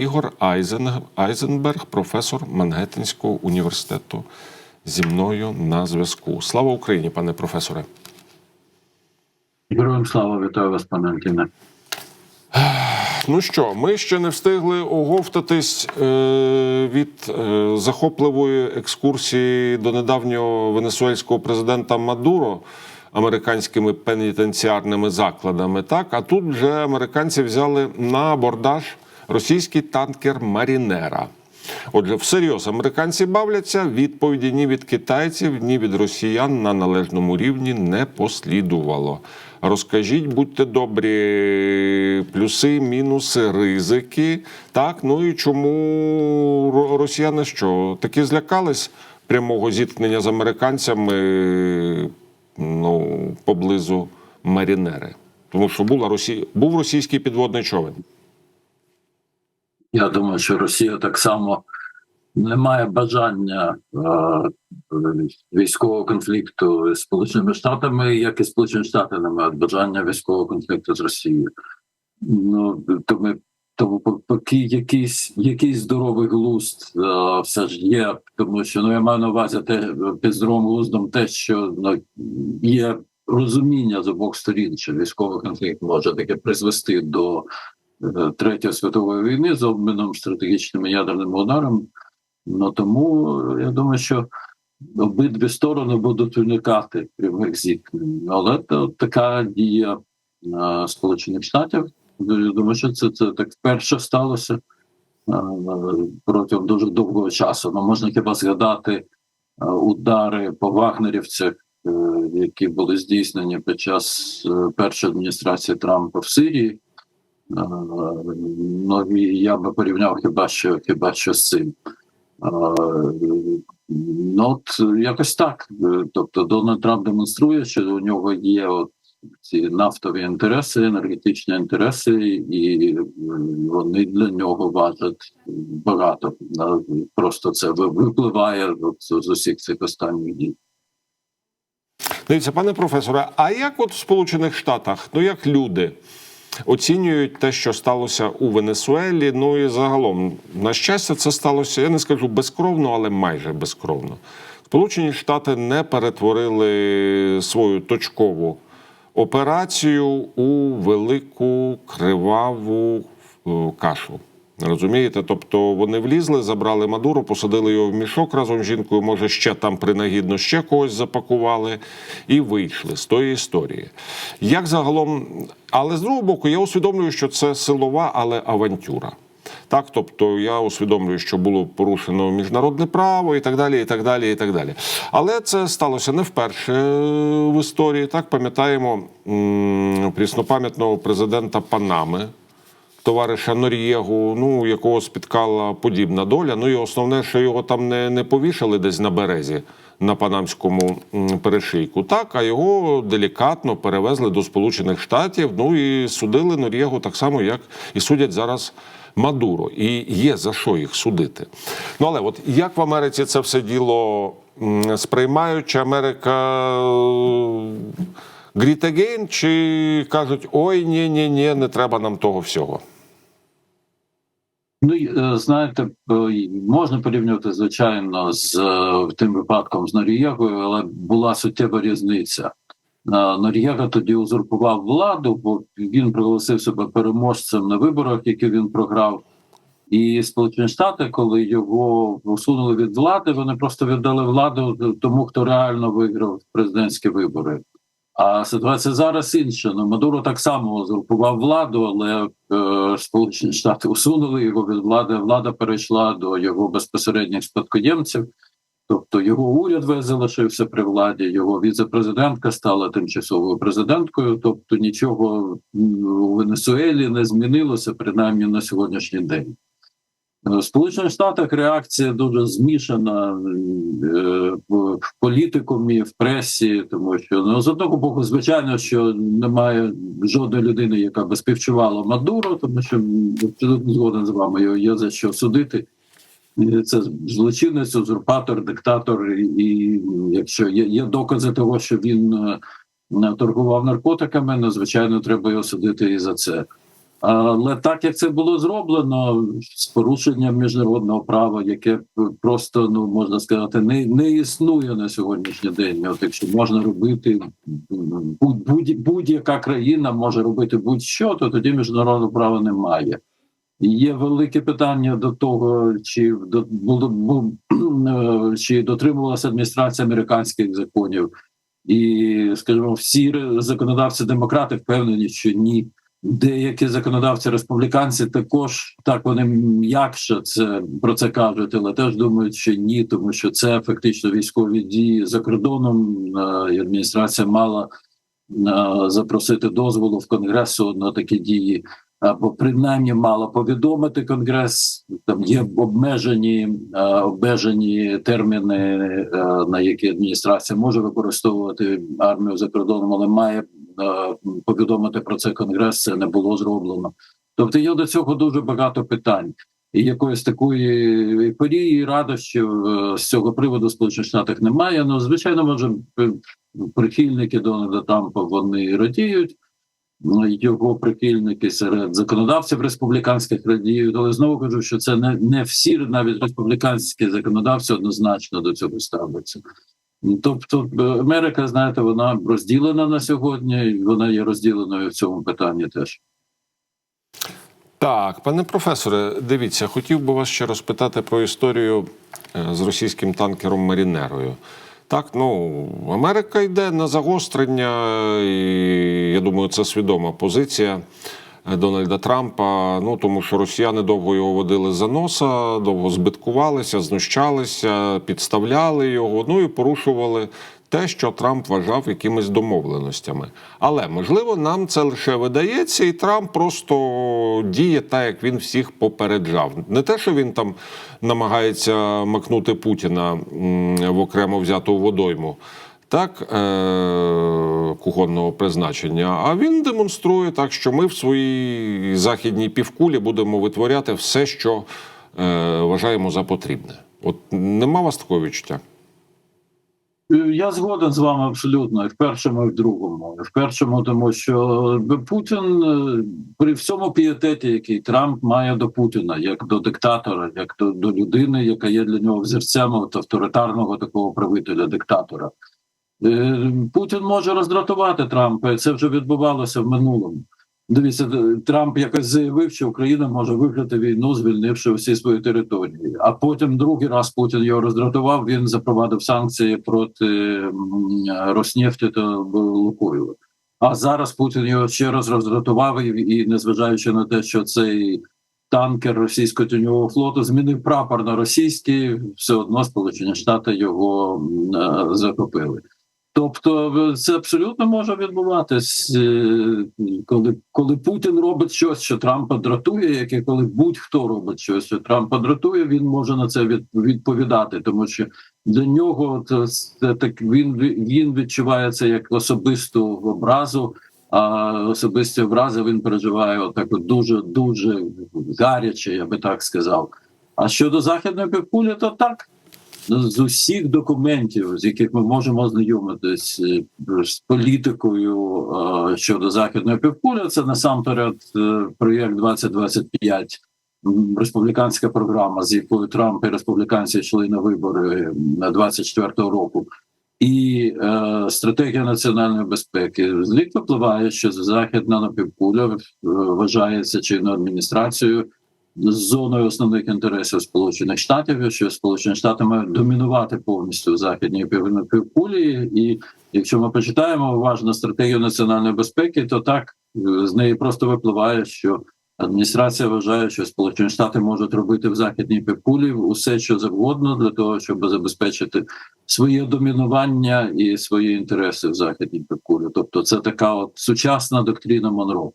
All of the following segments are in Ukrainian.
Ігор Айзен, Айзенберг, професор Мангеттенського університету, зі мною на зв'язку. Слава Україні, пане професоре. Героям слава вітаю вас, пане Антіне. Ну що, ми ще не встигли оговтатись е, від е, захопливої екскурсії до недавнього венесуельського президента Мадуро американськими пенітенціарними закладами. Так, а тут вже американці взяли на абордаж російський танкер Марінера. Отже, всерйоз американці бавляться. Відповіді ні від китайців, ні від росіян на належному рівні не послідувало. Розкажіть, будьте добрі, плюси, мінуси, ризики. Так, ну і чому росіяни що? Таки злякались прямого зіткнення з американцями ну, поблизу Марінери. Тому що була Росія, був російський підводний човен. Я думаю, що Росія так само не має бажання е, військового конфлікту з Сполученими Штатами, як і Сполучені Штати не мають бажання військового конфлікту з Росією. Ну тому, тому по- поки якийсь, якийсь здоровий глузд е, все ж є, тому що ну я маю на увазі те під здоровим глуздом те, що ну, є розуміння з обох сторін, що військовий конфлікт може таки призвести до Третьої світової війни з обміном стратегічними ядерними ударами. Ну тому я думаю, що обидві сторони будуть уникати прямих зіткнень. Але то така дія е, Сполучених Штатів. Ну, Я думаю, що це, це так вперше сталося е, протягом дуже довгого часу. Ну, можна хіба згадати удари по вагнерівцях, е, які були здійснені під час е, першої адміністрації Трампа в Сирії. Ну я би порівняв хіба що хіба що з цим. Ну от якось так. Тобто Дональд Трамп демонструє, що у нього є от ці нафтові інтереси, енергетичні інтереси, і вони для нього важать багато. Просто це випливає з усіх цих останніх дій. Дивіться, пане професоре, а як от в Сполучених Штатах, ну як люди оцінюють те, що сталося у Венесуелі? Ну і загалом, на щастя, це сталося, я не скажу безкровно, але майже безкровно. Сполучені Штати не перетворили свою точкову операцію у велику криваву е, кашу. Розумієте? Тобто вони влізли, забрали Мадуру, посадили його в мішок разом з жінкою, може, ще там принагідно ще когось запакували і вийшли з тої історії. Як загалом, але з другого боку, я усвідомлюю, що це силова, але авантюра. Так, тобто я усвідомлюю, що було порушено міжнародне право і так далі, і так далі, і так далі. Але це сталося не вперше в історії. Так пам'ятаємо пріснопам'ятного президента Панами, товариша Нор'єгу, ну якого спіткала подібна доля. Ну і основне, що його там не, не повішали десь на березі на панамському перешийку. Так, а його делікатно перевезли до Сполучених Штатів. Ну і судили Нор'єгу так само, як і судять зараз. Мадуро, і є за що їх судити. Ну але от як в Америці це все діло сприймають, чи Америка Гріт Again, чи кажуть, ой, ні, ні, ні, не треба нам того всього. Ну, е, знаєте, е, можна порівнювати, звичайно, з е, тим випадком з Норієгою, але була суттєва різниця. Норієга тоді узурпував владу, бо він проголосив себе переможцем на виборах, які він програв. І Сполучені Штати, коли його усунули від влади, вони просто віддали владу тому, хто реально виграв президентські вибори. А ситуація зараз інша. Ну, Мадуро так само узурпував владу, але е, Сполучені Штати усунули його від влади. Влада перейшла до його безпосередніх спадкоємців. Тобто його уряд залишився при владі, його віце-президентка стала тимчасовою президенткою. Тобто нічого у Венесуелі не змінилося, принаймні на сьогоднішній день. Е, В Сполучених Штатах реакція дуже змішана е, в політикумі, в пресі, тому що ну з одного боку, звичайно, що немає жодної людини, яка би співчувала Мадуро, тому що абсолютно згоден з вами його є за що судити. Це злочинець, узурпатор, диктатор, і, якщо є, є докази того, що він е, торгував наркотиками, ну звичайно, треба його судити і за це. Але так як це було зроблено з порушенням міжнародного права, яке просто ну можна сказати, не, не існує на сьогоднішній день. От якщо можна робити будь, будь, будь-яка країна може робити будь-що, то тоді міжнародного права немає. Є велике питання до того, чи до було бу- чи дотримувалася адміністрація американських законів, і скажімо, всі законодавці демократи впевнені, що ні. Деякі законодавці республіканці також так вони м'якше це про це кажуть, але теж думають, що ні, тому що це фактично військові дії за кордоном. е, І адміністрація мала е, запросити дозволу в конгресу на такі дії, або принаймні мала повідомити конгрес. Там є обмежені обмежені терміни, на які адміністрація може використовувати армію за кордоном, але має повідомити про це конгрес. Це не було зроблено. Тобто є до цього дуже багато питань. І якоїсь такої ейфорії, радощів е, з цього приводу Сполучених Штатах немає. Ну, звичайно, може прихильники Дональда Трампа вони радіють. Ну, Його прихильники серед законодавців республіканських радіють, але знову кажу, що це не, не всі, навіть республіканські законодавці однозначно до цього ставляться. Тобто е, Америка, знаєте, вона розділена на сьогодні, і вона є розділеною в цьому питанні теж. Так, пане професоре, дивіться, хотів би вас ще розпитати про історію е, з російським танкером Марінерою. Так, ну Америка йде на загострення, і я думаю, це свідома позиція Дональда Трампа. Ну тому що росіяни довго його водили за носа, довго збиткувалися, знущалися, підставляли його. Ну і порушували те, що Трамп вважав якимись домовленостями. Але можливо, нам це лише видається, і Трамп просто діє так, як він всіх попереджав. Не те, що він там намагається макнути Путіна в окремо взяту водойму. Так, е- кухонного призначення, а він демонструє так, що ми в своїй західній півкулі будемо витворяти все, що е- вважаємо за потрібне. От нема вас такого відчуття? Е, Я згоден з вами абсолютно і в першому, і в другому. В першому, тому що Путін е, при всьому пієтеті, який Трамп має до Путіна, як до диктатора, як до, до людини, яка є для нього взірцем от авторитарного такого правителя, диктатора. Е, Путін може роздратувати Трампа, це вже відбувалося в минулому. Дивіться, е, Трамп якось заявив, що Україна може виграти війну, звільнивши всі свої території. А потім другий раз Путін його роздратував. Він запровадив санкції проти Роснефті та Лукойлу. А зараз Путін його ще раз роздратував, і, і незважаючи на те, що цей танкер російського тіньового флоту змінив прапор на російський, все одно Сполучені Штати його е, захопили. Тобто е, це абсолютно може відбуватись, е, коли, коли Путін робить щось, що Трампа дратує, як і коли будь-хто робить щось, що Трампа дратує, він може на це від, відповідати, тому що для нього це, це так він він відчуває це як особисту образу. А особисті образи він переживає отак от дуже дуже гаряче, я би так сказав. А щодо західної півкулі, то так з усіх документів, з яких ми можемо ознайомитись е, з політикою е, щодо західної півкулі, це насамперед е, проєкт 2025, м, республіканська програма, з якою Трамп і республіканці йшли на вибори на 24-го року. І е, стратегія національної безпеки з них випливає, що західна напівкуля вважається чинною адміністрацією з зоною основних інтересів Сполучених Штатів, що Сполучені Штати мають домінувати повністю в західній пів- півкулі. І якщо ми почитаємо уважно стратегію національної безпеки, то так е, з неї просто випливає, що адміністрація вважає, що Сполучені Штати можуть робити в західній півкулі усе, що завгодно, для того, щоб забезпечити своє домінування і свої інтереси в західній півкулі. Тобто, це така от сучасна доктрина Монро.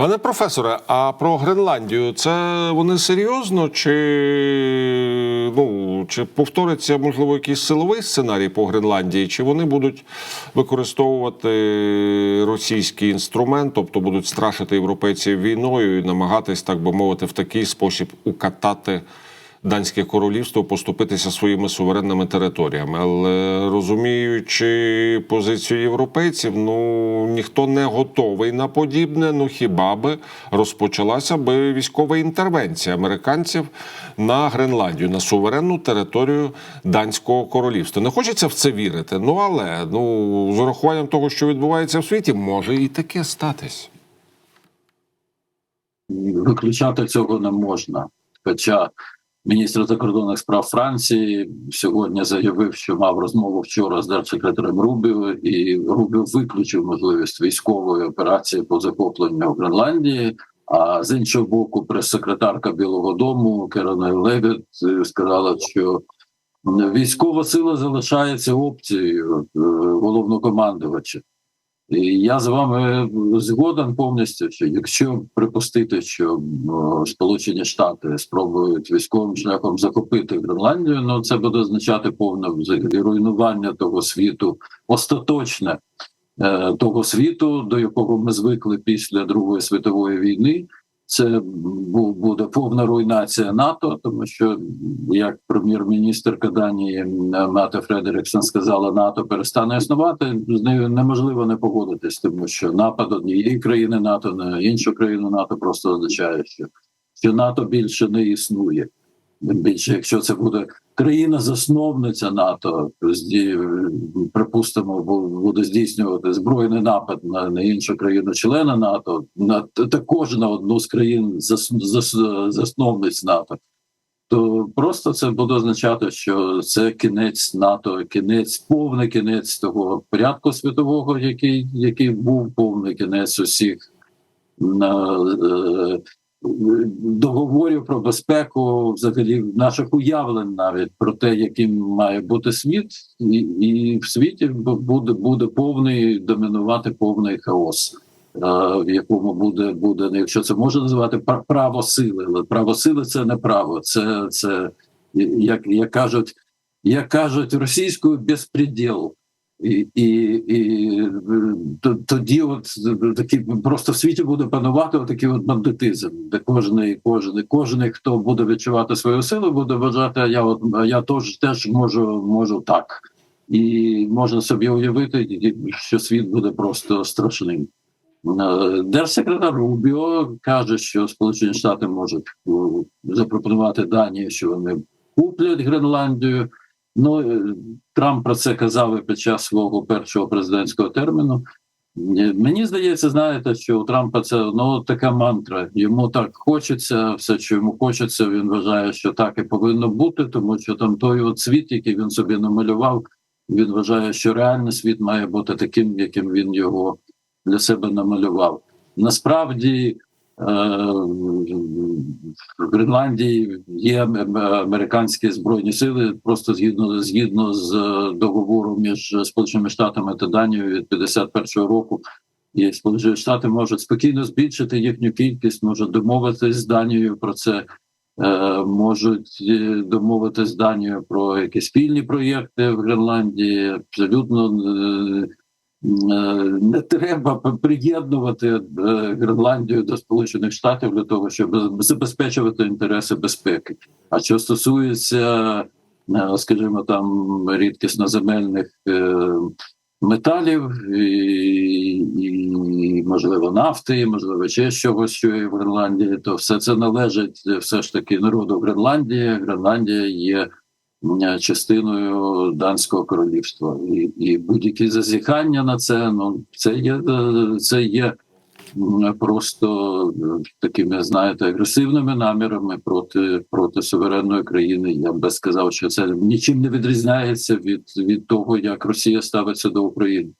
Пане професоре, а про Гренландію це вони серйозно? Чи ну чи повториться можливо якийсь силовий сценарій по Гренландії? Чи вони будуть використовувати російський інструмент, тобто будуть страшити європейців війною і намагатись, так би мовити, в такий спосіб укатати Данське королівство поступитися своїми суверенними територіями. Але розуміючи позицію європейців, ну ніхто не готовий на подібне. Ну хіба би розпочалася би військова інтервенція американців на Гренландію, на суверенну територію Данського королівства. Не хочеться в це вірити. Ну але ну з урахуванням того, що відбувається в світі, може і таке статись. Виключати цього не можна. Хоча міністр закордонних справ Франції сьогодні заявив, що мав розмову вчора з держсекретарем Рубіо, і Рубіо виключив можливість військової операції по захопленню Гренландії. А з іншого боку, прес-секретарка Білого Дому Керена Левіт е, сказала, що військова сила залишається опцією е, головнокомандувача. Я з вами згоден повністю, що якщо припустити, що Сполучені Штати спробують військовим шляхом захопити Гренландію, ну це буде означати повне руйнування того світу, остаточне е, того світу, до якого ми звикли після Другої світової війни. Це буде повна руйнація НАТО, тому що як прем'єр-міністрка Данії Мата Фредеріксон сказала, НАТО перестане існувати. З нею неможливо не погодитись, тому що напад однієї країни НАТО на іншу країну НАТО просто означає, що, що НАТО більше не існує. Більше, якщо це буде країна-засновниця НАТО, припустимо, буде здійснювати збройний напад на, на іншу країну члена НАТО, на також на одну з країн зас, зас, засновниць НАТО. То просто це буде означати, що це кінець НАТО, кінець, повний кінець того порядку світового, який, який був повний кінець усіх на, е, договорів про безпеку, взагалі наших уявлень навіть про те, яким має бути світ, і, і в світі буде буде повний домінувати повний хаос. е, В якому буде буде, ну, якщо це можна називати право сили, але право сили це не право, це це як, як кажуть, як кажуть російською безпреділ. І, і, і е, тоді, от такі просто в світі буде панувати такий от бандитизм, де кожен, кожен, кожен, хто буде відчувати свою силу, буде вважати, я от я теж теж можу, можу так. І можна собі уявити, що світ буде просто страшним. Е, Держсекретар Рубіо каже, що Сполучені Штати можуть е, запропонувати Данії, що вони куплять Гренландію. Ну е, Трамп про це казав і під час свого першого президентського терміну. Е, Мені здається, знаєте, що у Трампа це ну така мантра. Йому так хочеться, все, що йому хочеться, він вважає, що так і повинно бути, тому що там той от світ, який він собі намалював, він вважає, що реальний світ має бути таким, яким він його для себе намалював. Насправді в Гренландії є американські збройні сили, просто згідно згідно з е, договору між Сполученими Штатами та Данією від 51-го року. І Сполучені Штати можуть спокійно збільшити їхню кількість, можуть домовитись з Данією про це, е, можуть е, домовитись з Данією про якісь спільні проєкти в Гренландії. Абсолютно е, Е, не треба приєднувати е, Гренландію до Сполучених Штатів для того, щоб забезпечувати інтереси безпеки. А що стосується, е, скажімо, там рідкісноземельних е, металів і, і можливо нафти, і, можливо, ще чогось, що є в Гренландії, то все це належить е, все ж таки народу Гренландії. Гренландія є частиною данського королівства, і, і будь-які зазіхання на це, ну це є е, це є просто е, такими, знаєте, агресивними намірами проти проти суверенної країни. Я би сказав, що це нічим не відрізняється від, від того, як Росія ставиться до України.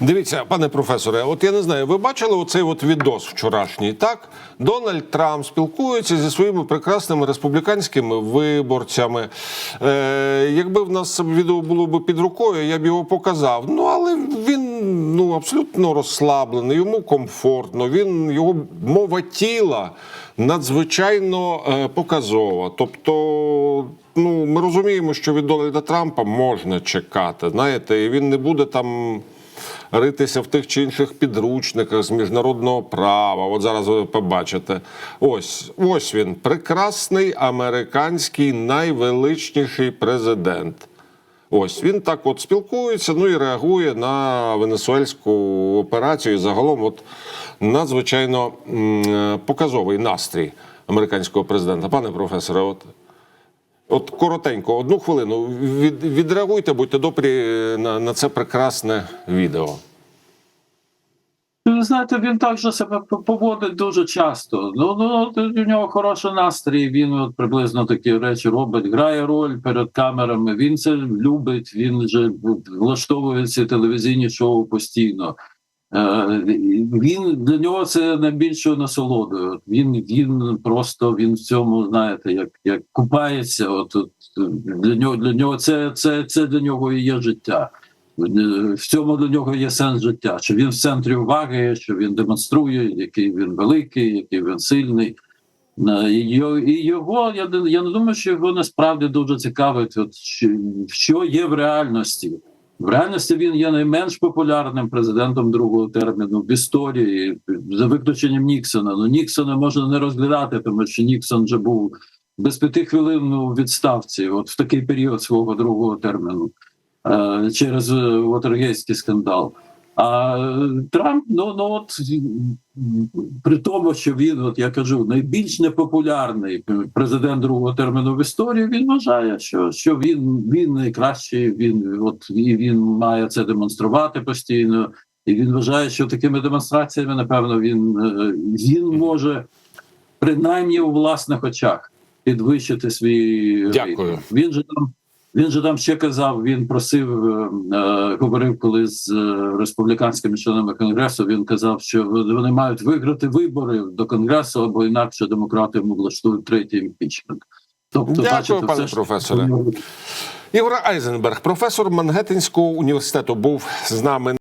Дивіться, пане професоре, от я не знаю, ви бачили оцей от відос вчорашній? Так, Дональд Трамп спілкується зі своїми прекрасними республіканськими виборцями. Е, якби в нас відео було б під рукою, я б його показав. Ну але він ну абсолютно розслаблений, йому комфортно. Він його мова тіла надзвичайно е, показова. Тобто, ну ми розуміємо, що від Дональда Трампа можна чекати. Знаєте, і він не буде там ритися в тих чи інших підручниках з міжнародного права. От зараз ви побачите. Ось ось він, прекрасний американський найвеличніший президент. Ось він так от спілкується, ну і реагує на венесуельську операцію. І загалом, от надзвичайно е, показовий настрій американського президента. Пане професоре, от, от коротенько, одну хвилину. Від, відреагуйте, будьте добрі на, на це прекрасне відео. Ви знаєте, він так же себе поводить дуже часто. Ну, ну у нього хороший настрій. Він от приблизно такі речі робить, грає роль перед камерами. Він це любить. Він же влаштовує ці телевізійні шоу постійно. Е, Він для нього це найбільшою насолодою. Він він просто він в цьому, знаєте, як як купається. От, от для нього для нього це, це, це для нього і є життя. В цьому для нього є сенс життя. Що він в центрі уваги, що він демонструє, який він великий, який він сильний. Е, І його, я, не- я не думаю, що його насправді дуже цікавить, от що є в реальності. В реальності він є найменш популярним президентом другого терміну в історії, за виключенням Ніксона. Ну Ніксона можна не розглядати, тому що Ніксон вже був без п'яти хвилин у відставці, от в такий період свого другого терміну е, через Вотергейський скандал. А Трамп, ну, ну от при тому, що він, от я кажу, найбільш непопулярний президент другого терміну в історії, він вважає, що, що він, він найкращий, він от і він має це демонструвати постійно. І він вважає, що такими демонстраціями, напевно, він, е, він може принаймні у власних очах підвищити свій Дякую. Він же там. Він же там ще казав, він просив, е, е, говорив коли з е, республіканськими членами конгресу. Він казав, що вони мають виграти вибори до конгресу, або інакше демократи йому влаштують третій імпічмент. Тобто, Дякую, бачите, пане все професоре. Ігор Айзенберг, професор Мангеттинського університету, був з нами.